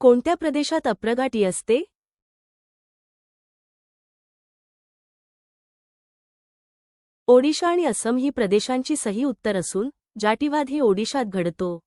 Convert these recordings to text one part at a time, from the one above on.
कोणत्या प्रदेशात अप्रगाटी असते? ओडिशा आणि असम ही प्रदेशांची सही उत्तर असून जाटीवाद ही ओडिशात घडतो.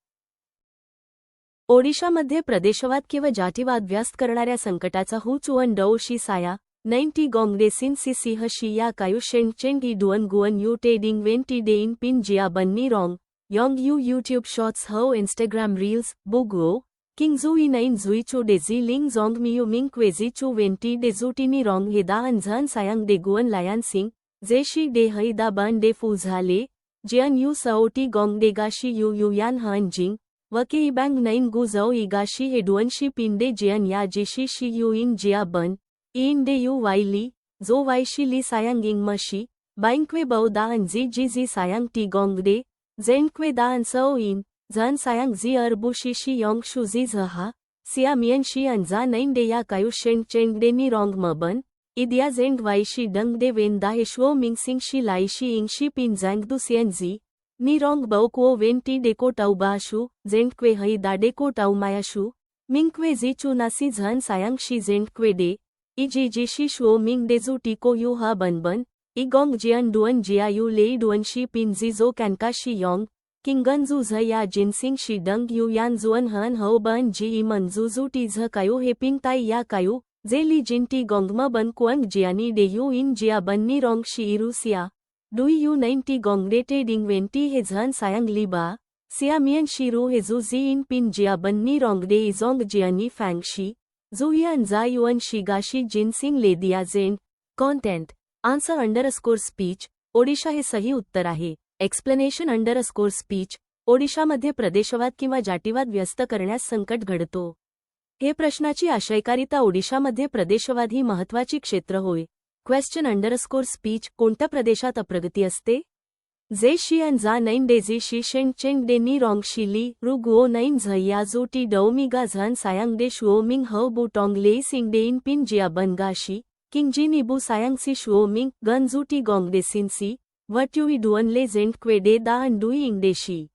ओडिशामध्ये प्रदेशवाद किंवा जातीवाद व्यस्त करणाऱ्या संकटाचा हु चुवन डौ शी साया नैन टी सी सिंह शी या कायु शेंग चेंग डुअन गुअन यू टे डिंग वेन टी डे इन पिन जिया बन्नी रॉंग योंग यू यूट्यूब शॉर्ट्स हव इंस्टाग्राम रील्स बुगो किंग झू ई नैन झुई चू डेझी लिंग जोंग मियू मिंग क्वेझी चू वेन टी डेझू टिनी रोंग हेदा अन झन सायांग डे गुअन लायान सिंग जे शी डे हई दा बन डे फू झाले जियन यू सओटी गोंग डे गाशी यू यू यान हन जिंग वके इबँग नैन गु जौ इगाशी हे डुअनशी पिंडे जियन या जिशी शी यू इन जिया बन इन डे यू वाईली जो वाईशी ली सायांग इंग मशी बाईंक्वे बौ दान जी जी झन सायंग झी अरबू शी शी योंग शू जी झहा सिया मियन शी अनजा नैन डे या कायु शेंग चेंग डे नी रोंग मबन इदिया जेंग वाईशी डंग डे वेन दा हे श्वो मिंग सिंग शी लाईशी इंग शी पिन जैंग दु सियन जी नी रोंग बौ क्वो वेन टी डेको टाउ बाशु जेंग क्वे हई दा डेको टाउ मायाशु मिंग क्वे जी चू नासी झन सायंग शी जेंग क्वे डे ई जी जी शी श्वो मिंग डे जू टीको यू हा बन बन ई गोंग जियन डुअन जिया किंगन या Jinsing Shi Deng Yu Yan Juan Han Hou Ban जी ई मन जू टी झ कायू हे पिंग ताई या कायू जे ली जिन टी गोंगम बन कुअंग जियानी डे यू इन जिया बन्नी रोंग शी इरुसिया डुई यू नैन टी गोंगडे टे डिंग वेन टी हे झन सायंग ली बा सिया मियन शी रू हे जुझी इन पिन जिया बन्नी रोंग डे इजोंग जियानी फँग शी जू यान युअन शी गाशी जिनसिंग ले दिया gen content answer underscore speech Odisha हे सही उत्तर आहे. एक्सप्लेनेशन अंडर स्कोर स्पीच ओडिशामध्ये प्रदेशवाद किंवा जातीवाद व्यस्त करण्यास संकट घडतो. हे प्रश्नाची आशयकारिता ओडिशामध्ये प्रदेशवाद ही महत्वाची क्षेत्र होय. क्वेश्चन अंडरस्कोर स्पीच कोणत्या प्रदेशात अप्रगती असते? जे शियन जा नैन डेझी शी शेंग चेंग डे नी रोंग शिली रु गुओ नैन झया जो टी डौमिगा झन सायांग डे शुओ मिंग हव बु टॉंग ले सिंग डे इन पिन जिया बनगाशी किंग जी निबू सायांग सी शुओ मिंग गन जू टी गोंग डे सिन सी What you we do unless and que de da and dui ingdeshi?